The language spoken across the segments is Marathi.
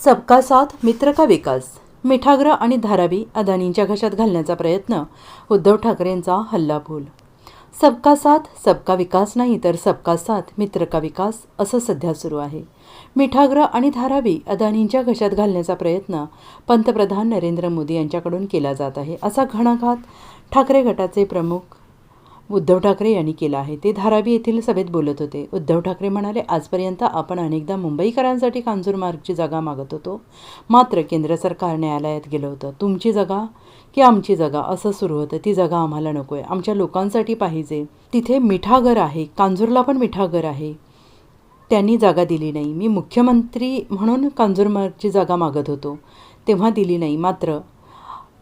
सबका साथ मित्र का विकास. मिठाग्र आणि धारावी अदानींच्या घशात घालण्याचा प्रयत्न उद्धव ठाकरेंचा हल्लाबोल. सबका साथ सबका विकास नाही तर सबका साथ मित्र का विकास असं सध्या सुरू आहे. मिठाग्र आणि धारावी अदानींच्या घशात घालण्याचा प्रयत्न पंतप्रधान नरेंद्र मोदी यांच्याकडून केला जात आहे असा घणाघात ठाकरे गटाचे प्रमुख उद्धव ठाकरे यांनी केला आहे. ते धारावी येथील सभेत बोलत होते. उद्धव ठाकरे म्हणाले आजपर्यंत आपण अनेकदा मुंबईकरांसाठी कांजूरमार्गची जागा मागत होतो. मात्र केंद्र सरकार न्यायालयात गेलं होतं. तुमची जागा की आमची जागा? असं सुरू होतं. ती जागा आम्हाला नको आहे आमच्या लोकांसाठी पाहिजे. तिथे मिठागर आहे. कांजूरला पण मिठागर आहे. त्यांनी जागा दिली नाही. मी मुख्यमंत्री म्हणून कांजूरमार्गची जागा मागत होतो. तेव्हा दिली नाही. मात्र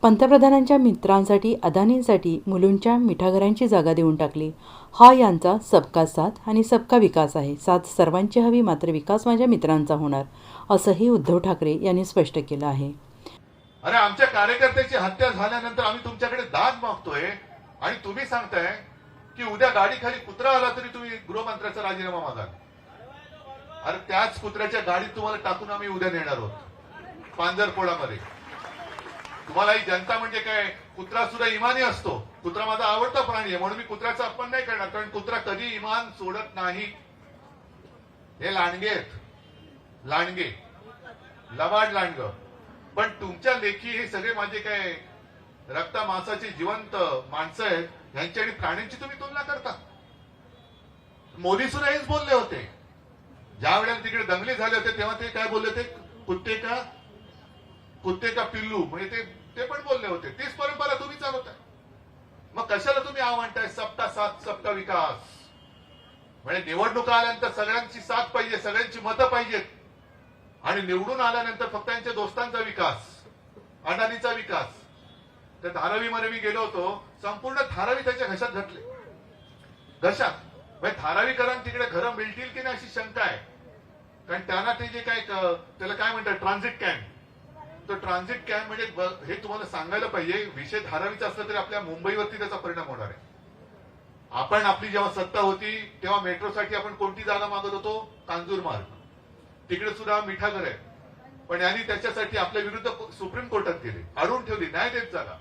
पंतप्रधानांच्या मित्रांसाठी अदानींसाठी मुलींच्या मिठागरांची जागा देऊन टाकली. हा यांचा सबका साथ आणि सबका विकास आहे. साथ सर्वांची हवी मात्र विकास माझ्या मित्रांचा होणार असंही उद्धव ठाकरे यांनी स्पष्ट केलं आहे. अरे आमच्या कार्यकर्त्याची हत्या झाल्यानंतर आम्ही तुमच्याकडे दाद मागतोय आणि तुम्ही सांगताय की उद्या गाडीखाली कुत्रा आला तरी तुम्ही गृहमंत्र्याचा राजीनामा मागाल अरे त्याच कुत्र्याच्या गाडीत तुम्हाला टाकून आम्ही उद्या नेणार आहोत. पांजरपोळामध्ये तुम्हाला ही जनता म्हणजे काय? कुत्रा सुद्धा इमानी असतो. कुत्रा माझा आवडता प्राणी आहे. म्हणून मी कुत्र्याचा अपमान नाही करणार. कारण कुत्रा कधी इमान सोडत नाही. हे लांडगे आहेत. लांडगे. लबाड लांडग. पण तुमच्या लेखी हे सगळे माझे काय रक्ता मांसाची जिवंत माणसं आहेत. ह्यांची आणि प्राण्यांची तुम्ही तुलना करता. मोदी सुद्धा हेच बोलले होते. ज्या वेळेला तिकडे दंगली झाले होते तेव्हा ते काय बोलले होते? कुत्ते का कुत्ते का पिल्लू? म्हणजे ते ते पण बोलले होते. तीच परंपरा तुम्ही चालवताय मग कशाला तुम्ही आव म्हणताय सबका साथ सबका विकास. म्हणजे निवडणुका आल्यानंतर सगळ्यांची साथ पाहिजे सगळ्यांची मतं पाहिजेत. आणि निवडून आल्यानंतर फक्त त्यांच्या दोस्तांचा विकास अडाणीचा विकास. त्या धारावीमध्ये मी गेलो होतो संपूर्ण धारावी त्याच्या घशात घटले घशात. म्हणजे धारावीकरांना तिकडे घरं मिळतील की नाही अशी शंका आहे. कारण त्यांना ते जे काय त्याला काय म्हणतात? ट्रान्झिट कॅम्प तर ट्रान्झिट कॅम्प म्हणजे हे तुम्हाला सांगायला पाहिजे विषय धारावीचा असला तरी आपल्या मुंबईवरती त्याचा परिणाम होणार आहे. आपण आपली जेव्हा सत्ता होती तेव्हा मेट्रोसाठी आपण कोणती जागा मागत होतो? कांजूर मार्ग. तिकडे सुद्धा मिठागर आहे. पण यांनी त्याच्यासाठी आपल्या विरुद्ध सुप्रीम कोर्टात गेले. अडून ठेवली नाही देत जागा.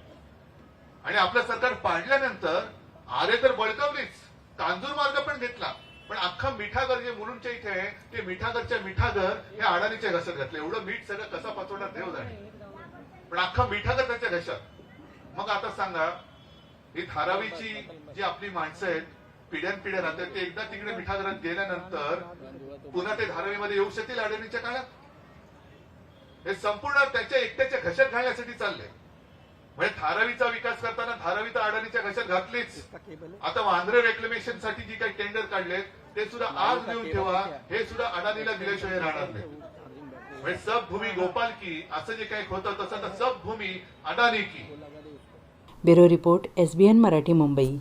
आणि आपलं सरकार पाडल्यानंतर आरे तर बळकावलीच. कांजूर मार्ग पण घेतला. पण अख्खा मिठागर जे मुलुंडच्या इथे आहे ते मिठागरच्या मिठागर हे अडाणीच्या घशात घातले एवढं मीठ सगळं कसा पचवणार देव जाणे. पण अख्खा मिठागर त्याच्या घशात. मग आता सांगा ही धारावीची जी आपली माणसं आहेत पिढ्यान पिढ्या राहतात ते एकदा तिकडे मिठागरात गेल्यानंतर पुन्हा ते धारावीमध्ये येऊ शकतील अडाणीच्या काळात? हे संपूर्ण त्याच्या एकट्याच्या घशात घालण्यासाठी चाललंय. म्हणजे धारावीचा विकास करताना धारावी तर अडाणीच्या घशात घातलीच. आता वांद्रे रेक्लेमेशनसाठी जी काही टेंडर काढले ते सुद्धा आज लिहून ठेवा. हे सुद्धा अडाणीला दिल्याशिवाय राहणार नाही. म्हणजे सब भूमी गोपाल की असं जे काही होतं तसं आता सब भूमी अडाणी की. Bureau report S B N Marathi Mumbai.